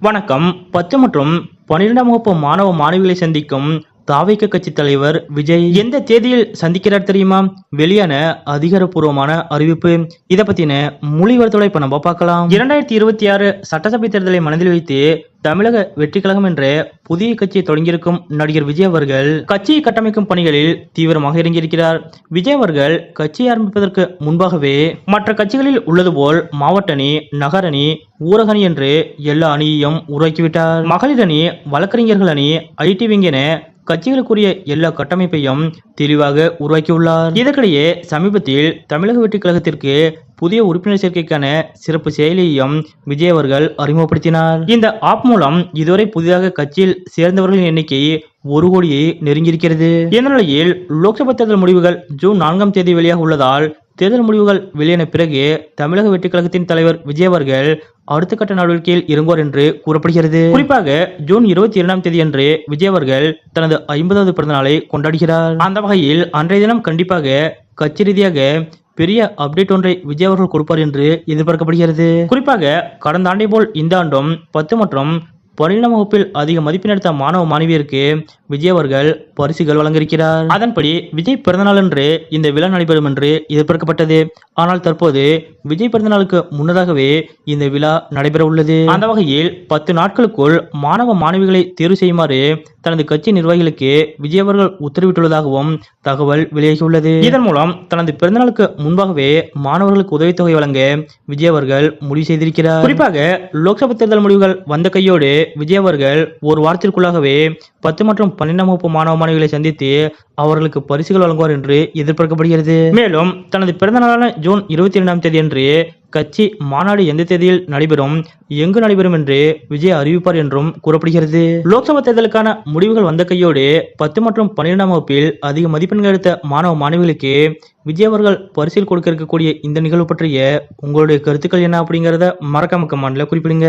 வணக்கம். பத்து மற்றும் பன்னிரெண்டாம் வகுப்பு மாணவ மாணவிகளை சந்திக்கும் தாவிக கட்சி தலைவர் விஜய் எந்த தேதியில் சந்திக்கிறார் தெரியுமா? வெளியான அதிகாரப்பூர்வமான அறிவிப்பு. இதை பத்தின மொழிவர்த்தோட இப்ப நம்ம பார்க்கலாம். இரண்டாயிரத்தி இருபத்தி ஆறு சட்டசபை தேர்தலை மனதில் வைத்து தமிழக வெற்றி கழகம் என்ற புதிய கட்சியை தொடங்கியிருக்கும் நடிகர் விஜய் அவர்கள் கட்சியை கட்டமைக்கும் பணிகளில் தீவிரமாக இறங்கியிருக்கிறார். விஜய் அவர்கள் கட்சியை ஆரம்பிப்பதற்கு முன்பாகவே மற்ற கட்சிகளில் உள்ளது போல் மாவட்ட அணி நகர் அணி ஊரக அணி என்று எல்லா அணியையும் உருவாக்கிவிட்டார். மகளிர் அணி வழக்கறிஞர்கள் அணி ஐடி விங் என கட்சிகளுக்குரிய எல்லா கட்டமைப்பையும் தெளிவாக உருவாக்கியுள்ளார். இதற்கிடையே சமீபத்தில் தமிழக வெற்றி கழகத்திற்கு புதிய உறுப்பினர் சேர்க்கைக்கான சிறப்பு செயலியையும் விஜய் அவர்கள் அறிமுகப்படுத்தினார். இந்த ஆப் மூலம் இதுவரை புதிதாக கட்சியில் சேர்ந்தவர்களின் எண்ணிக்கை ஒரு கோடியை நெருங்கியிருக்கிறது. இந்த நிலையில் லோக்சபா தேர்தல் முடிவுகள் ஜூன் நான்காம் தேதி வெளியாக உள்ளதால் தேர்தல் முடிவுகள் வெளியான பிறகு தமிழக வெற்றி கழகத்தின் தலைவர் விஜயவர்கள் அடுத்த கட்ட நடவடிக்கையில் இறங்குவார் என்று கூறப்படுகிறது. குறிப்பாக ஜூன் இருபத்தி இரண்டாம் தேதி அன்று விஜயவர்கள் தனது ஐம்பதாவது பிறந்த நாளை கொண்டாடுகிறார். அந்த வகையில் அன்றைய தினம் கண்டிப்பாக கட்சி ரீதியாக பெரிய அப்டேட் ஒன்றை விஜய் அவர்கள் கொடுப்பார் என்று எதிர்பார்க்கப்படுகிறது. குறிப்பாக கடந்த ஆண்டை போல் இந்த ஆண்டும் பத்து மற்றும் பன்னிரெண்டாம் வகுப்பில் அதிக மதிப்பெண் எடுத்த மாணவ மாணவியருக்கு விஜய் அவர்கள் பரிசுகள் வழங்கியிருக்கிறார். அதன்படி விஜய் பிறந்தநாள் அன்று இந்த விழா நடைபெறும் என்று எதிர்பார்க்கப்பட்டது. ஆனால் தற்போது விஜய் பிறந்தநாளுக்கு முன்னதாகவே இந்த விழா நடைபெற உள்ளது அந்த வகையில் பத்து நாட்களுக்குள் மாணவ மாணவிகளை தேர்வு செய்யுமாறு தனது கட்சி நிர்வாகிகளுக்கு விஜய் அவர்கள் உத்தரவிட்டுள்ளதாகவும் தகவல் வெளியாகியுள்ளது. இதன் மூலம் தனது பிறந்தநாளுக்கு முன்பாகவே மாணவர்களுக்கு உதவித்தொகை வழங்க விஜய் அவர்கள் முடிவு செய்திருக்கிறார். குறிப்பாக லோக்சபா தேர்தல் முடிவுகள் வந்த கையோடு விஜய் அவர்கள் ஒரு வாரத்திற்குள்ளாகவே பத்து மற்றும் பன்னிரெண்டாம் வகுப்பு மாணவ மாணவிகளை சந்தித்து அவர்களுக்கு பரிசுகள் வழங்குவார் என்று எதிர்பார்க்கப்படுகிறது. மேலும் தனது பிறந்த நாளான ஜூன் இருபத்தி இரண்டாம் தேதி அன்று கட்சி மாநாடு எந்த தேதியில் நடைபெறும் எங்கு நடைபெறும் என்று விஜய் அறிவிப்பார் என்றும் கூறப்படுகிறது. லோக்சபா தேர்தலுக்கான முடிவுகள் வந்த கையோடு பத்து மற்றும் பன்னிரெண்டாம் வகுப்பில் அதிக மதிப்பெண்கள் எடுத்த மாணவ மாணவிகளுக்கு விஜய் அவர்கள் பரிசில் கொடுக்க இருக்கக்கூடிய இந்த நிகழ்வு பற்றிய உங்களுடைய கருத்துக்கள் என்ன அப்படிங்கறத மறக்காம கமெண்ட்ல குறிப்பிடுங்க.